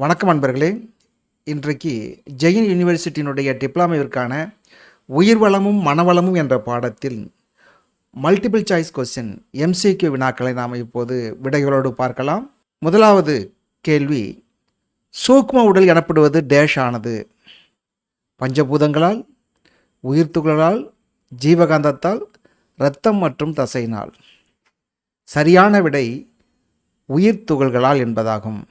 வணக்கம் அன்பர்களே இன்றைக்கு ஜெயின் யூனிவர்சிட்டியினுடைய டிப்ளமாவிற்கான உயிர்வளமும் மனவளமும் என்ற பாடத்தில் மல்டிபிள் சாய்ஸ் கொஸ்டின் எம்சிக்யூ வினாக்களை நாம் இப்போது விடைகளோடு பார்க்கலாம். முதலாவது கேள்வி சூக்ம உடல் எனப்படுவது டேஷ் ஆனது. பஞ்சபூதங்களால் உயிர்த்துகளால் ஜீவகாந்தத்தால் இரத்தம் மற்றும் தசையினால். சரியான விடை உயிர் துகள்களால் என்பதாகும்.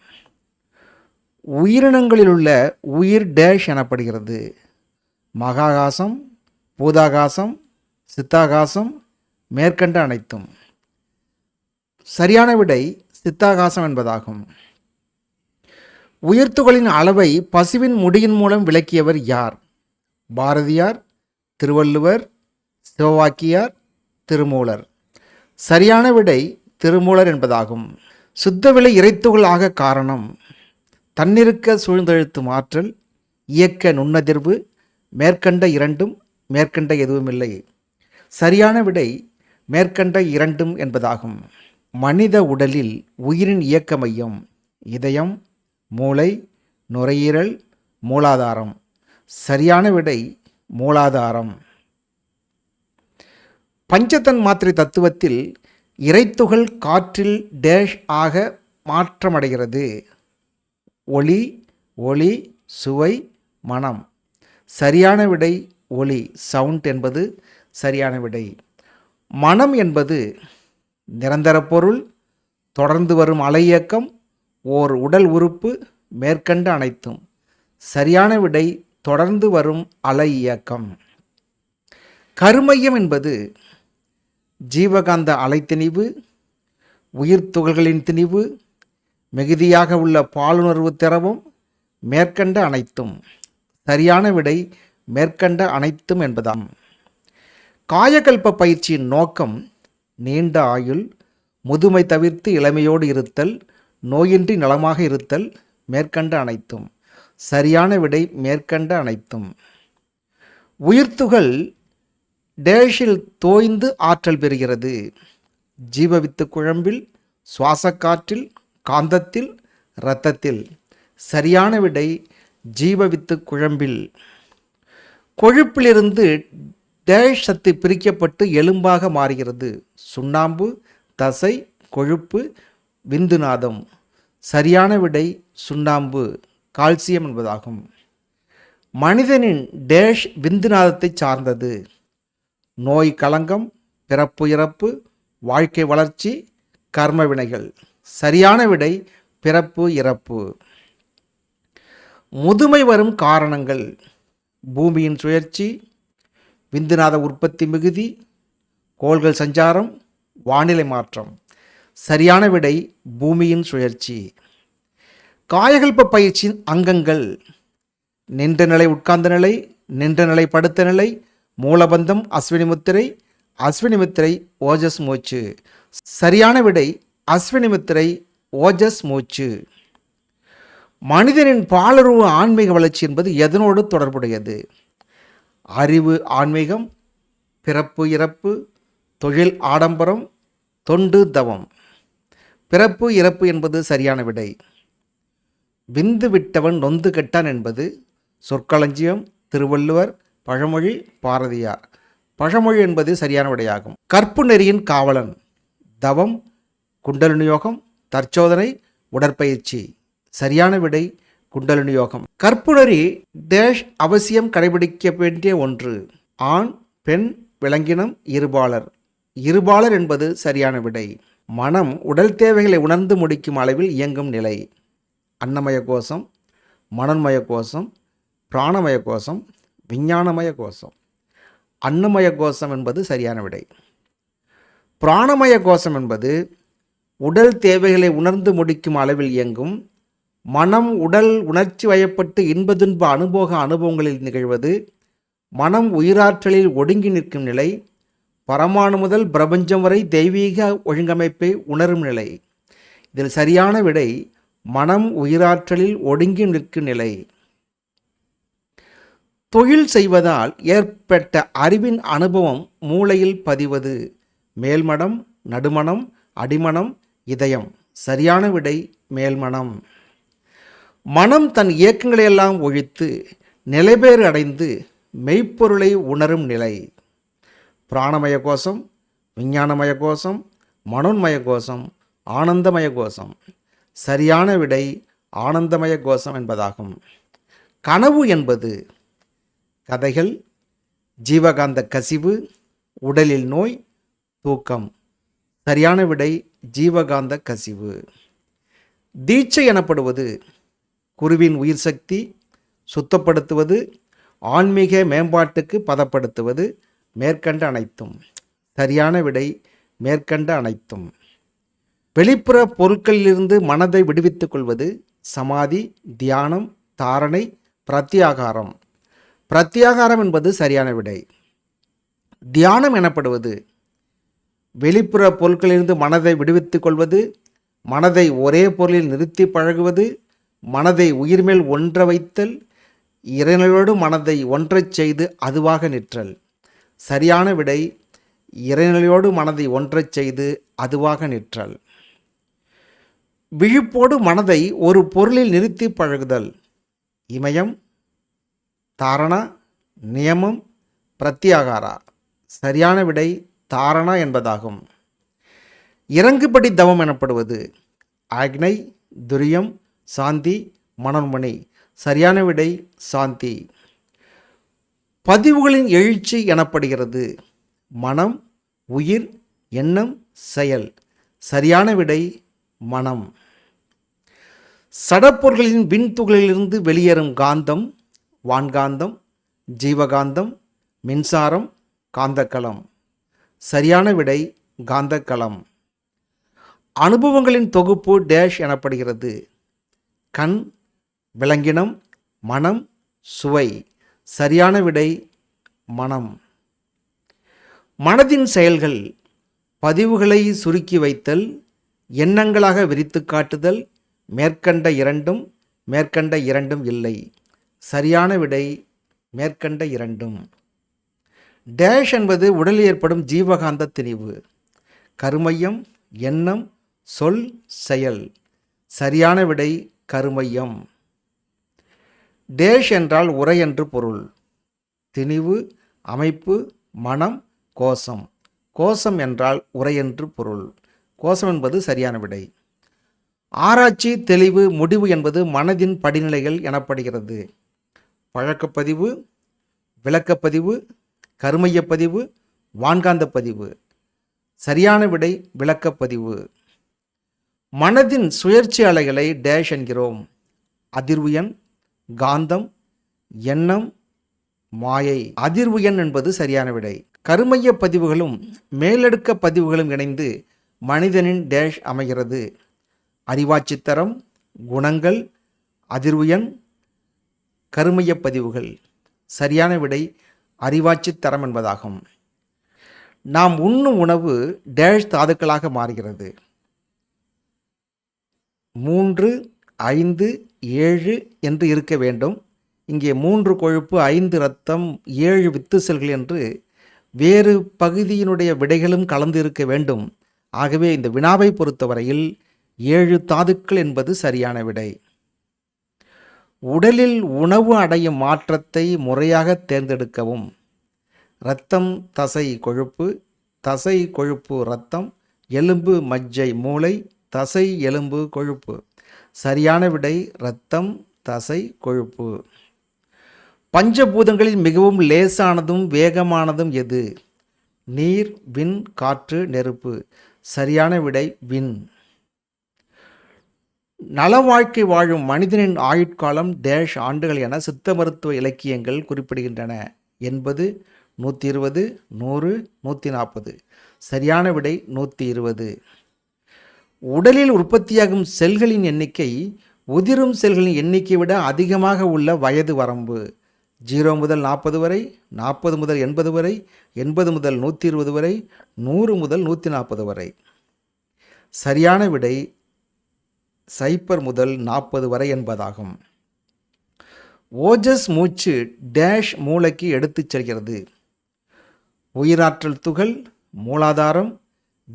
உயிரினங்களில் உள்ள உயிர் டேஷ் எனப்படுகிறது. மகாகாசம் பூதாகாசம் சித்தாகாசம் மேற்கண்ட அனைத்தும். சரியான விடை சித்தாகாசம் என்பதாகும். உயிர்த்துகளின் அளவை பசுவின் முடியின் மூலம் விளக்கியவர் யார்? பாரதியார் திருவள்ளுவர் சிவவாக்கியார் திருமூலர். சரியான விடை திருமூலர் என்பதாகும். சுத்தவிலை இறைத்துகள் ஆக காரணம். தன்னிருக்க சூழ்ந்தெழுத்தும் ஆற்றல் இயக்க நுண்ணதிர்வு மேற்கண்ட இரண்டும் மேற்கண்ட எதுவுமில்லை. சரியான விடை மேற்கண்ட இரண்டும் என்பதாகும். மனித உடலில் உயிரின் இயக்க மையம் இதயம் மூளை நுரையீரல் மூலாதாரம். சரியான விடை மூலாதாரம். பஞ்சதன் மாத்திரை தத்துவத்தில் இறைத்துகள் காற்றில் டேஷ் ஆக மாற்றமடைகிறது. ஒளி ஒளி சுவை மனம். சரியான விடை ஒளி சவுண்ட் என்பது சரியான விடை. மனம் என்பது நிரந்தர பொருள் தொடர்ந்து வரும் அலை இயக்கம் ஓர் உடல் உறுப்பு மேற்கண்ட அனைத்தும். சரியான விடை தொடர்ந்து வரும் அலை இயக்கம் கருமையம் என்பது ஜீவகாந்த அலைத்திணிவு உயிர் துகள்களின் திணிவு மிகுதியாக உள்ள பாலுணர்வு திரவம் மேற்கண்ட அனைத்தும். சரியான விடை மேற்கண்ட அனைத்தும் என்பதாம். காயகல்ப பயிற்சியின் நோக்கம் நீண்ட ஆயுள் முதுமை தவிர்த்து இளமையோடு இருத்தல் நோயின்றி நலமாக இருத்தல் மேற்கண்ட அனைத்தும். சரியான விடை மேற்கண்ட அனைத்தும். உயிர்த்துகள் டேஷில் தோய்ந்து ஆற்றல் பெறுகிறது. ஜீவவித்து குழம்பில் சுவாசக்காற்றில் காந்தத்தில் இரத்தத்தில். சரியான விடை ஜீவவித்து குழம்பில். கொழுப்பிலிருந்து டேஷ் சத்து பிரிக்கப்பட்டு எலும்பாக மாறுகிறது. சுண்ணாம்பு தசை கொழுப்பு விந்துநாதம். சரியான விடை சுண்ணாம்பு கால்சியம் என்பதாகும். மனிதனின் டேஷ் விந்துநாதத்தை சார்ந்தது. நோய் களங்கம் பிறப்பு இறப்பு வாழ்க்கை வளர்ச்சி கர்ம வினைகள். சரியான விடை பிறப்பு இறப்பு. முதுமை வரும் காரணங்கள். பூமியின் சுழற்சி விந்துநாத உற்பத்தி மிகுதி கோள்கள் சஞ்சாரம் வானிலை மாற்றம். சரியான விடை பூமியின் சுழற்சி. காயகல்ப பயிற்சியின் அங்கங்கள். நின்ற நிலை உட்கார்ந்த நிலை நின்ற நிலை படுத்த நிலை மூலபந்தம் அஸ்வினி முத்திரை அஸ்வினி முத்திரை ஓஜஸ் மூச்சு. சரியான விடை அஸ்வினி முத்திரை ஓஜஸ் மூச்சு. மனிதனின் பாலுறவு ஆன்மீக வளர்ச்சி என்பது எதனோடு தொடர்புடையது? அறிவு ஆன்மீகம் பிறப்பு இறப்பு தொழில் ஆடம்பரம் தொண்டு தவம். பிறப்பு இறப்பு என்பது சரியான விடை. விந்து விட்டவன் நொந்து கெட்டான் என்பது சொற்களஞ்சியம் திருவள்ளுவர் பழமொழி பாரதியார். பழமொழி என்பது சரியான விடையாகும். கற்பு நெறியின் காவலன் தவம் குண்டலினி யோகம் தற்சோதனை உடற்பயிற்சி. சரியான விடை குண்டலினி யோகம் கற்புணரி டேஷ் அவசியம் கடைபிடிக்க வேண்டிய ஒன்று. ஆண் பெண் விலங்கினம் இருபாலர். இருபாலர் என்பது சரியான விடை. மனம் உடல் தேவைகளை உணர்ந்து முடிக்கும் அளவில் இயங்கும் நிலை. அன்னமய கோஷம் மனன்மய கோஷம் பிராணமய கோஷம் விஞ்ஞானமய கோஷம். அன்னமய கோஷம் என்பது சரியான விடை. பிராணமய கோஷம் என்பது உடல் தேவைகளை உணர்ந்து முடிக்கும் அளவில் இயங்கும். மனம் உடல் உணர்ச்சி வயப்பட்டு இன்ப துன்ப அனுபவ அனுபவங்களில் நிகழ்வது. மனம் உயிராற்றலில் ஒடுங்கி நிற்கும் நிலை. பரமாணு முதல் பிரபஞ்சம் வரை தெய்வீக ஒழுங்கமைப்பை உணரும் நிலை. இதில் சரியான விடை மனம் உயிராற்றலில் ஒடுங்கி நிற்கும் நிலை. தொழில் செய்வதால் ஏற்பட்ட அறிவின் அனுபவம் மூளையில் பதிவது. மேல்மனம் நடுமணம் அடிமனம் இதயம் சரியான விடை மேல்மனம் மனம் தன் இயக்கங்களையெல்லாம் ஒழித்து நிலைபேறு அடைந்து மெய்ப்பொருளை உணரும் நிலை. பிராணமய கோஷம் விஞ்ஞானமய கோஷம் மனோன்மய கோஷம் ஆனந்தமய கோஷம். சரியான விடை ஆனந்தமய கோஷம் என்பதாகும். கனவு என்பது கதைகள் ஜீவகாந்த கசிவு உடலில் நோய் தூக்கம். சரியான விடை ஜீவகாந்த கசிவு. தீட்சை எனப்படுவது குருவின் உயிர் சக்தி சுத்தப்படுத்துவது ஆன்மீக மேம்பாட்டுக்கு பதப்படுத்துவது மேற்கண்ட அனைத்தும். சரியான விடை மேற்கண்ட அனைத்தும். வெளிப்புற பொருட்களிலிருந்து மனதை விடுவித்துக் கொள்வது சமாதி தியானம் தாரணை பிரத்யாகாரம். பிரத்யாகாரம் என்பது சரியான விடை. தியானம் எனப்படுவது வெளிப்புற பொருட்களிலிருந்து மனதை விடுவித்துக் கொள்வது மனதை ஒரே பொருளில் நிறுத்தி பழகுவது மனதை உயிர்மேல் ஒன்ற வைத்தல் இறைநிலையோடு மனதை ஒன்றச் செய்து அதுவாக நிற்றல். சரியான விடை இறைநிலையோடு மனதை ஒன்றச் செய்து அதுவாக நிற்றல். விழிப்போடு மனதை ஒரு பொருளில் நிறுத்தி பழகுதல். இமயம் தாரணா நியமம் பிரத்யாகாரா. சரியான விடை தாரணா என்பதாகும். இறங்குபடி தவம் எனப்படுவது ஆக்னை துரியம் சாந்தி மனோன்மணி சரியான விடை சாந்தி. பதிவுகளின் எழுச்சி எனப்படுகிறது மனம் உயிர் எண்ணம் செயல். சரியான விடை மனம். சடப்பொருள்களின் விண்துகளிலிருந்து வெளியேறும் காந்தம் வான்காந்தம் ஜீவகாந்தம் மின்சாரம் காந்தக்களம் சரியான விடை காந்தக்களம் அனுபவங்களின் தொகுப்பு டேஷ் எனப்படுகிறது. கண் விலங்கினம் மனம் சுவை. சரியான விடை மனம். மனதின் செயல்கள் பதிவுகளை சுருக்கி வைத்தல் எண்ணங்களாக விரித்து காட்டுதல் மேற்கண்ட இரண்டும் மேற்கண்ட இரண்டும் இல்லை. சரியான விடை மேற்கண்ட இரண்டும். டேஷ் என்பது உடலில் ஏற்படும் ஜீவகாந்த திணிவு. கருமையம் எண்ணம் சொல் செயல். சரியான விடை கருமையம். டேஷ் என்றால் உரை என்று பொருள். திணிவு அமைப்பு மனம் கோஷம். கோஷம் என்றால் உரை என்று பொருள். கோஷம் என்பது சரியான விடை. ஆராய்ச்சி தெளிவு முடிவு என்பது மனதின் படிநிலைகள் எனப்படுகிறது. பழக்கப்பதிவு விளக்கப்பதிவு கருமையப்பதிவு வான்காந்த பதிவு சரியான விடை விளக்கப்பதிவு மனதின் சுயற்சி அலைகளை டேஷ் என்கிறோம். அதிர்வு எண் காந்தம் எண்ணம் மாயை. அதிர்வு எண் என்பது சரியான விடை. கருமைய பதிவுகளும் மேலடுக்க பதிவுகளும் இணைந்து மனிதனின் டேஷ் அமைகிறது. அறிவாட்சித்தரம் குணங்கள் அதிர்வு எண் கருமைய பதிவுகள். சரியான விடை அறிவாச்சி தரம் என்பதாகும். நாம் உண்ணும் உணவு டேஷ் தாதுக்களாக மாறுகிறது. மூன்று ஐந்து ஏழு என்று இருக்க வேண்டும். இங்கே மூன்று கொழுப்பு ஐந்து ரத்தம் ஏழு வித்து செல்கள் என்று வேறு பகுதியினுடைய விடைகளும் கலந்து இருக்க வேண்டும். ஆகவே இந்த வினாவை பொறுத்தவரையில் ஏழு தாதுக்கள் என்பது சரியான விடை. உடலில் உணவு அடையும் மாற்றத்தை முறையாக தேர்ந்தெடுக்கவும். இரத்தம் தசை கொழுப்பு தசை கொழுப்பு இரத்தம் எலும்பு மஜ்ஜை மூளை தசை எலும்பு கொழுப்பு. சரியான விடை இரத்தம் தசை கொழுப்பு. பஞ்சபூதங்களில் மிகவும் லேசானதும் வேகமானதும் எது? நீர் விண் காற்று நெருப்பு. சரியான விடை விண் நல வாழ்க்கை வாழும் மனிதனின் ஆயுட்காலம் டேஷ் ஆண்டுகள் என சித்த மருத்துவ இலக்கியங்கள் குறிப்பிடுகின்றன. எண்பது நூற்றி இருபது நூறு நூற்றி நாற்பது சரியான விடை நூற்றி இருபது உடலில் உற்பத்தியாகும் செல்களின் எண்ணிக்கை உதிரும் செல்களின் எண்ணிக்கை விட அதிகமாக உள்ள வயது வரம்பு. ஜீரோ முதல் நாற்பது வரை நாற்பது முதல் எண்பது வரை எண்பது முதல் நூற்றி இருபது வரை நூறு முதல் நூற்றி நாற்பது வரை. சரியான விடை சைப்பர் முதல் நாற்பது வரை என்பதாகும். ஓஜஸ் மூச்சு டேஷ் மூளைக்கு எடுத்துச் செல்கிறது. உயிராற்றல் துகள் மூலாதாரம்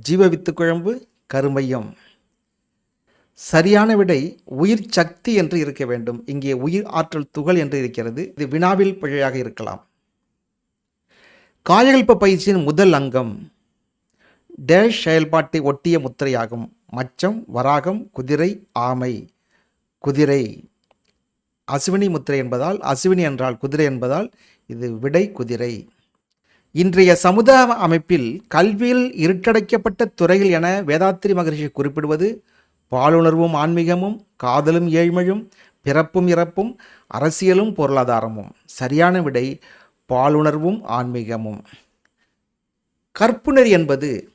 ஜீவவித்து குழம்பு கருமையம். சரியான விடை உயிர் சக்தி என்று இருக்க வேண்டும். இங்கே உயிர் ஆற்றல் துகள் என்று இருக்கிறது. இது வினாவில் பிழையாக இருக்கலாம். காயகல்ப பயிற்சியின் முதல் அங்கம். டேஷ் செயல்பாட்டை ஒட்டிய முத்திரையாகும். மச்சம் வராகம் குதிரை ஆமை. குதிரை. அசுவினி முத்திரை என்பதால் அசுவினி என்றால் குதிரை என்பதால் இது விடை குதிரை. இன்றைய சமுதாய அமைப்பில் கல்வியில் இருட்டடைக்கப்பட்ட துறைகள் என வேதாத்திரி மகரிஷி குறிப்பிடுவது பாலுணர்வும் ஆன்மீகமும் காதலும் ஏழ்மையும் பிறப்பும் இறப்பும் அரசியலும் பொருளாதாரமும். சரியான விடை பாலுணர்வும் ஆன்மீகமும். கற்புணர் என்பது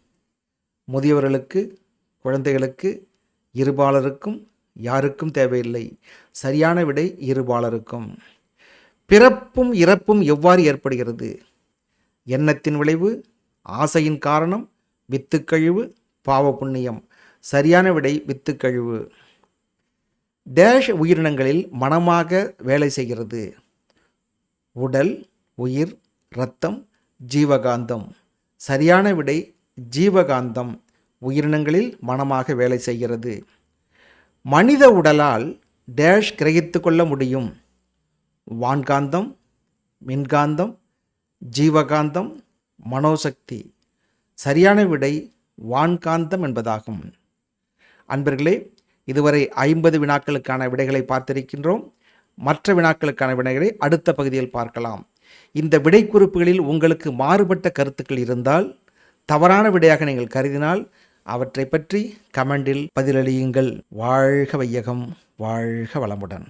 முதியவர்களுக்கு குழந்தைகளுக்கு இருபாலருக்கும் யாருக்கும் தேவையில்லை. சரியான விடை இருபாலருக்கும். பிறப்பும் இறப்பும் எவ்வாறு ஏற்படுகிறது? எண்ணத்தின் விளைவு ஆசையின் காரணம் வித்துக்கழிவு பாவ புண்ணியம். சரியான விடை வித்துக்கழிவு டேஷ் உயிரினங்களில் மனமாக வேலை செய்கிறது. உடல் உயிர் இரத்தம் ஜீவகாந்தம். சரியான விடை ஜீவகாந்தம் உயிரினங்களில் மனமாக வேலை செய்கிறது. மனித உடலால் டேஷ் கிரகித்து கொள்ள முடியும். வான்காந்தம் மின்காந்தம் ஜீவகாந்தம் மனோசக்தி சரியான விடை வான்காந்தம் என்பதாகும். அன்பர்களே இதுவரை ஐம்பது வினாக்களுக்கான விடைகளை பார்த்திருக்கின்றோம். மற்ற வினாக்களுக்கான விடைகளை அடுத்த பகுதியில் பார்க்கலாம். இந்த விடை குறிப்புகளில் உங்களுக்கு மாறுபட்ட கருத்துக்கள் இருந்தால் தவறான விடையாக நீங்கள் கருதினால் அவற்றை பற்றி கமெண்டில் பதிலளியுங்கள். வாழ்க வையகம் வாழ்க வளமுடன்.